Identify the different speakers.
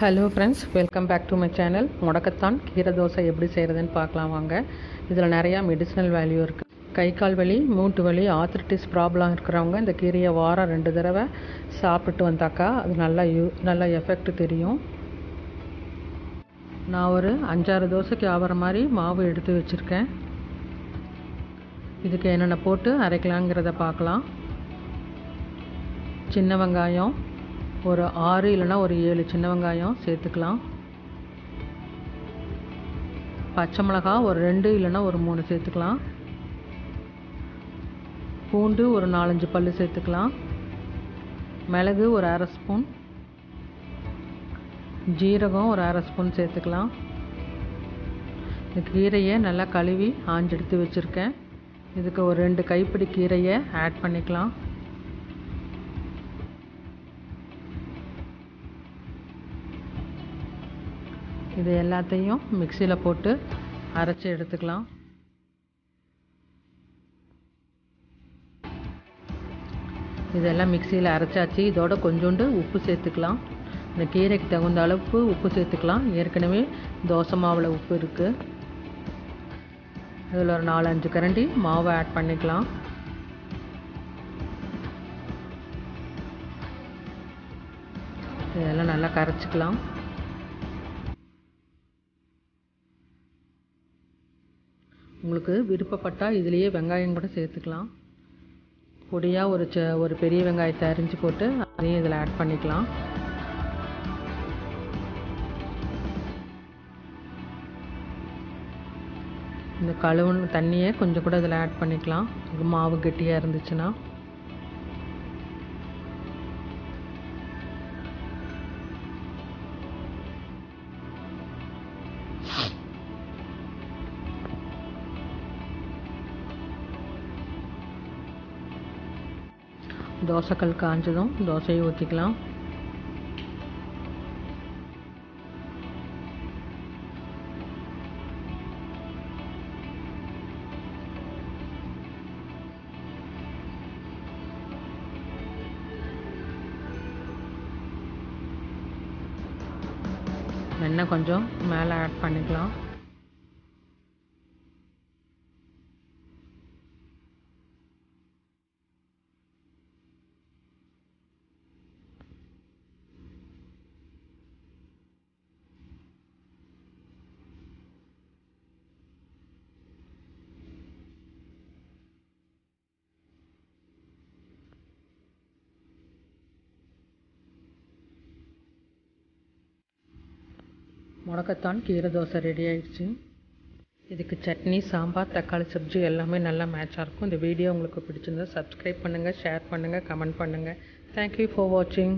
Speaker 1: Hello friends welcome back to my channel முடக்கத்தான் கீரை தோசை எப்படி செய்கிறதுன்னு பார்க்கலாம் வாங்க. இதில் நிறையா மெடிசனல் வேல்யூ இருக்குது கை கால் வலி மூட்டு வலி ஆத்ரிட்டிஸ் ப்ராப்ளம் இருக்கிறவங்க இந்த கீரையை வாரம் ரெண்டு தடவை சாப்பிட்டு வந்தாக்கா அது நல்லா யூ நல்லா எஃபெக்ட் தெரியும். நான் ஒரு அஞ்சாறு தோசைக்கு ஆகிற மாதிரி மாவு எடுத்து வச்சுருக்கேன். இதுக்கு என்னென்ன போட்டு அரைக்கலாங்கிறத பார்க்கலாம். சின்ன வெங்காயம் ஒரு ஆறு இல்லைன்னா ஒரு ஏழு சின்ன வெங்காயம் சேர்த்துக்கலாம். பச்சை மிளகா ஒரு ரெண்டு இல்லைன்னா ஒரு மூணு சேர்த்துக்கலாம். பூண்டு ஒரு நாலஞ்சு பல் சேர்த்துக்கலாம். மிளகு ஒரு அரை ஸ்பூன். ஜீரகம் ஒரு அரை ஸ்பூன் சேர்த்துக்கலாம். இந்த கீரையை நல்லா கழுவி ஆஞ்செடுத்து வச்சுருக்கேன். இதுக்கு ஒரு ரெண்டு கைப்பிடி கீரையை ஆட் பண்ணிக்கலாம். இது எல்லாத்தையும் மிக்சியில் போட்டு அரைச்சி எடுத்துக்கலாம். இதெல்லாம் மிக்சியில் அரைச்சாச்சு. இதோட கொஞ்சோண்டு உப்பு சேர்த்துக்கலாம். இந்த கீரைக்கு தகுந்த அளவுக்கு உப்பு சேர்த்துக்கலாம். ஏற்கனவே தோசை மாவில் உப்பு இருக்குது இதில் ஒரு நாலஞ்சு கரண்டி மாவை ஆட் பண்ணிக்கலாம். இதெல்லாம் நல்லா கரைச்சிக்கலாம். உங்களுக்கு விருப்பப்பட்டால் இதுலேயே வெங்காயம் கூட சேர்த்துக்கலாம். பொடியாக ஒரு ச ஒரு பெரிய வெங்காயத்தை அரிஞ்சு போட்டு அதையும் இதில் ஆட் பண்ணிக்கலாம். இந்த கழுவுன தண்ணியை கொஞ்சம் கூட இதில் ஆட் பண்ணிக்கலாம். மாவு கெட்டியாக இருந்துச்சுன்னா. தோசைக்கல் காஞ்சதும் தோசையை ஊற்றிக்கலாம் வெண்ணெய் கொஞ்சம் மேலே ஆட் பண்ணிக்கலாம். முடக்கத்தான் கீரை தோசை ரெடி ஆயிடுச்சு. இதுக்கு சட்னி சாம்பார் தக்காளி சப்ஜி எல்லாமே நல்லா மேட்சாக இருக்கும். இந்த வீடியோ உங்களுக்கு பிடிச்சிருந்தா சப்ஸ்கிரைப் பண்ணுங்கள் ஷேர் பண்ணுங்கள் கமெண்ட் பண்ணுங்கள் தேங்க்யூ ஃபார் வாட்சிங்